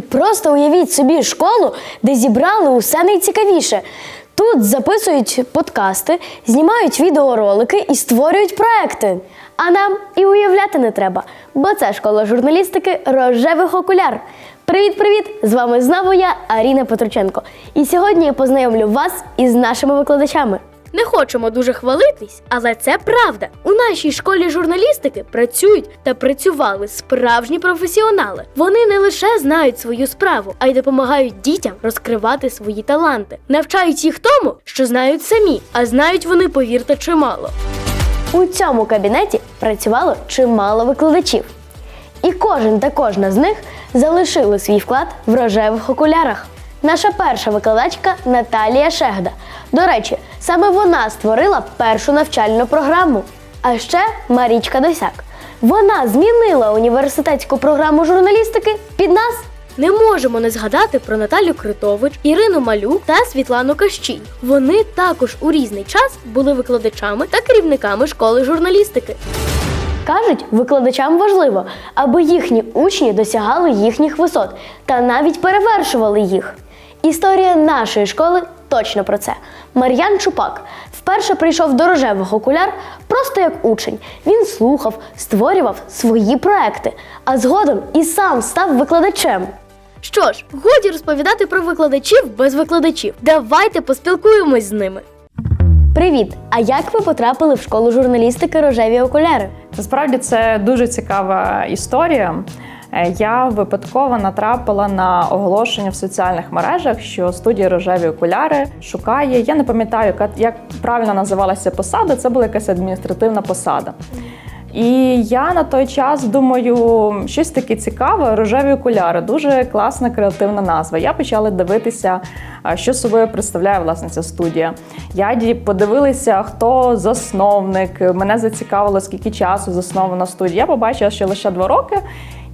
Просто уявіть собі школу, де зібрали усе найцікавіше. Тут записують подкасти, знімають відеоролики і створюють проекти. А нам і уявляти не треба, бо це школа журналістики рожевих окуляр. Привіт-привіт! З вами знову я, Аріна Петроченко. І сьогодні я познайомлю вас із нашими викладачами. Не хочемо дуже хвалитись, але це правда. У нашій школі журналістики працюють та працювали справжні професіонали. Вони не лише знають свою справу, а й допомагають дітям розкривати свої таланти, навчають їх тому, що знають самі, а знають вони, повірте, чимало. У цьому кабінеті працювало чимало викладачів. І кожен та кожна з них залишили свій вклад в рожевих окулярах. Наша перша викладачка Наталія Шегда. До речі, саме вона створила першу навчальну програму. А ще Марічка Досяк. Вона змінила університетську програму журналістики під нас. Не можемо не згадати про Наталю Критович, Ірину Малюк та Світлану Кащій. Вони також у різний час були викладачами та керівниками школи журналістики. Кажуть, викладачам важливо, аби їхні учні досягали їхніх висот та навіть перевершували їх. Історія нашої школи точно про це. Мар'ян Чупак вперше прийшов до рожевих окуляр просто як учень. Він слухав, створював свої проекти, а згодом і сам став викладачем. Що ж, годі розповідати про викладачів без викладачів. Давайте поспілкуємось з ними. Привіт! А як ви потрапили в школу журналістики рожеві окуляри? Насправді це дуже цікава історія. Е, Я випадково натрапила на оголошення в соціальних мережах, що студія рожеві окуляри шукає. Я не пам'ятаю, як правильно називалася посада. Це була якась адміністративна посада. І я на той час думаю, щось таке цікаве, рожеві окуляри, дуже класна креативна назва. Я почала дивитися, що собою представляє власне ця студія. Я подивилася, хто засновник. Мене зацікавило, скільки часу заснована студія. Я побачила, що лише два роки.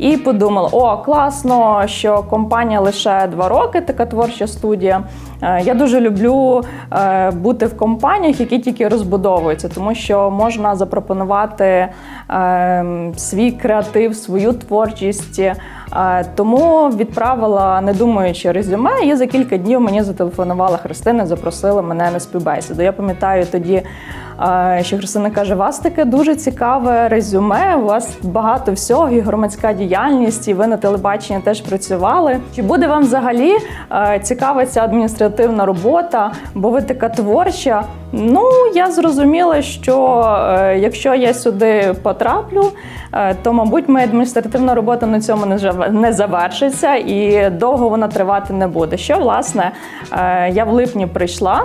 І подумала: о, класно, що компанія лише два роки, така творча студія. Е, Я дуже люблю е, бути в компаніях, які тільки розбудовуються, тому що можна запропонувати е, свій креатив, свою творчість. Тому відправила, не думаючи, резюме, і за кілька днів мені зателефонувала Христина, запросила мене на співбесіду. Я пам'ятаю тоді, що Христина каже: у вас таке дуже цікаве резюме, у вас багато всього, і громадська діяльність, і ви на телебаченні теж працювали. Чи буде вам взагалі е, цікава ця адміністративна робота? Бо ви така творча. Ну, я зрозуміла, що е, якщо я сюди потраплю, е, то, мабуть, моя адміністративна робота на цьому не завершиться і довго вона тривати не буде. Що, власне, я в липні прийшла.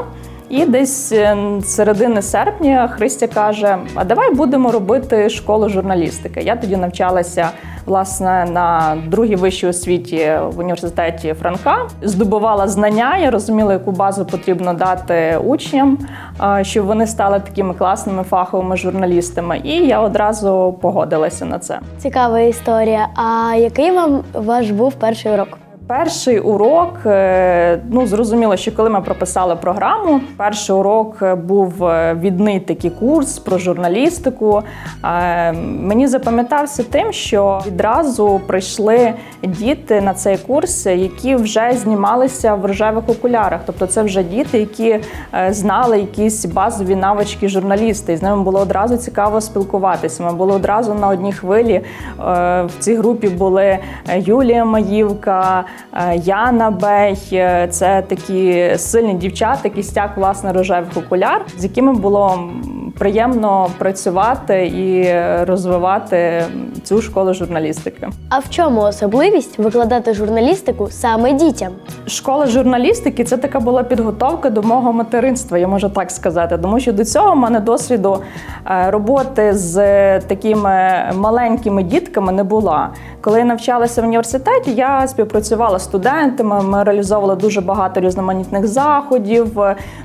І десь е, середини серпня Христя каже: А давай будемо робити школу журналістики. Я тоді навчалася власне на другій вищій освіті в університеті Франка. Здобувала знання. Я розуміла, яку базу потрібно дати учням, щоб вони стали такими класними фаховими журналістами. І я одразу погодилася на це. Цікава історія. А який вам ваш був перший урок? Перший урок, е, ну зрозуміло, що коли ми прописали програму, перший урок е, був е, відний такий курс про журналістику. Мені запам'ятався тим, що відразу прийшли діти на цей курс, які вже знімалися в рожевих окулярах. Тобто, це вже діти, які знали якісь базові навички журналіста, і з ними було одразу цікаво спілкуватися. Ми були одразу на одній хвилі. В цій групі були Юлія Маївка, Яна Бей. Е, Це такі сильні дівчата, кістяк власне рожевих окуляр, з якими було приємно працювати і розвивати цю школу журналістики. А в чому особливість викладати журналістику саме дітям? Школа журналістики це така була підготовка до мого материнства, я можу так сказати. Тому що до цього в мене досвіду е, роботи з такими маленькими дітками не була. Коли я навчалася в університеті, я співпрацювала з студентами. Ми реалізовували дуже багато різноманітних заходів.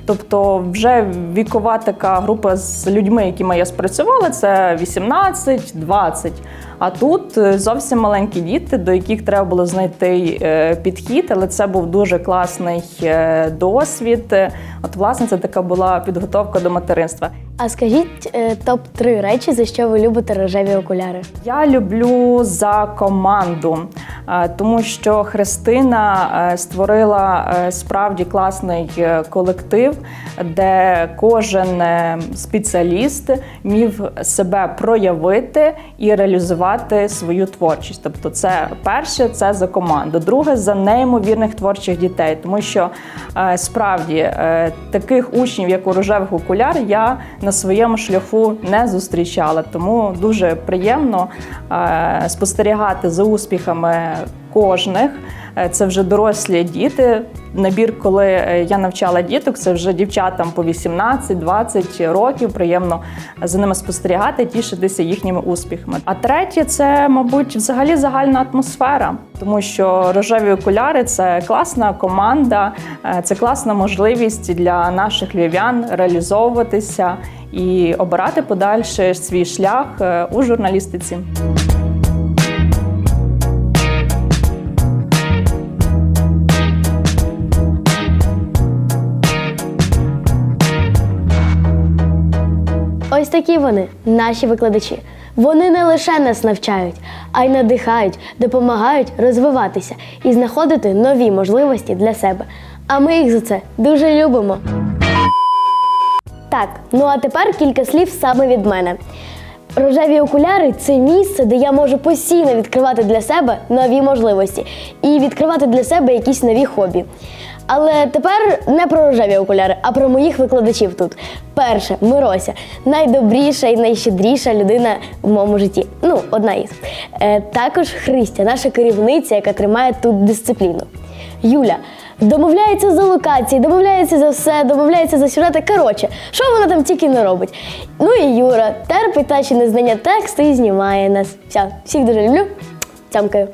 Тобто, вже вікова така група з людьми, якими я спрацювала, це 18-20. А тут е, зовсім маленькі діти, до яких треба було знайти е, підхід, але це був дуже класний е, досвід. От, власне, це така була підготовка до материнства. А скажіть е, топ-3 речі, за що ви любите рожеві окуляри? Я люблю за команду, е, тому що Христина е, створила справді класний колектив, де кожен спеціаліст міг себе проявити і реалізувати свою творчість. Тобто, це перше це за команду. Друге за неймовірних творчих дітей, тому що справді таких учнів, як у рожевих окуляр, я на своєму шляху не зустрічала. Тому дуже приємно е, спостерігати за успіхами кожних. Е, Це вже дорослі діти. Набір, коли е, я навчала діток, це вже дівчатам по 18-20 років. Приємно за ними спостерігати, тішитися їхніми успіхами. А третє це, мабуть, взагалі загальна атмосфера, тому що рожеві окуляри це класна команда, е, це класна можливість для наших львів'ян реалізовуватися і обирати подальше свій шлях е, у журналістиці. Ось такі вони, наші викладачі. Вони не лише нас навчають, а й надихають, допомагають розвиватися і знаходити нові можливості для себе. А ми їх за це дуже любимо. Так, ну а тепер кілька слів саме від мене. Рожеві окуляри це місце, де я можу постійно відкривати для себе нові можливості і відкривати для себе якісь нові хобі. Але тепер не про рожеві окуляри, а про моїх викладачів тут. Перше, Мирося, найдобріша і найщедріша людина в моєму житті. Ну, одна із. Е, також Христя, наша керівниця, яка тримає тут дисципліну. Юля домовляється за локації, домовляється за все, домовляється за сюжети. Коротше, що вона там тільки не робить. Ну і Юра терпить наші незнання тексту і знімає нас. Все, всіх дуже люблю. Цямкаю.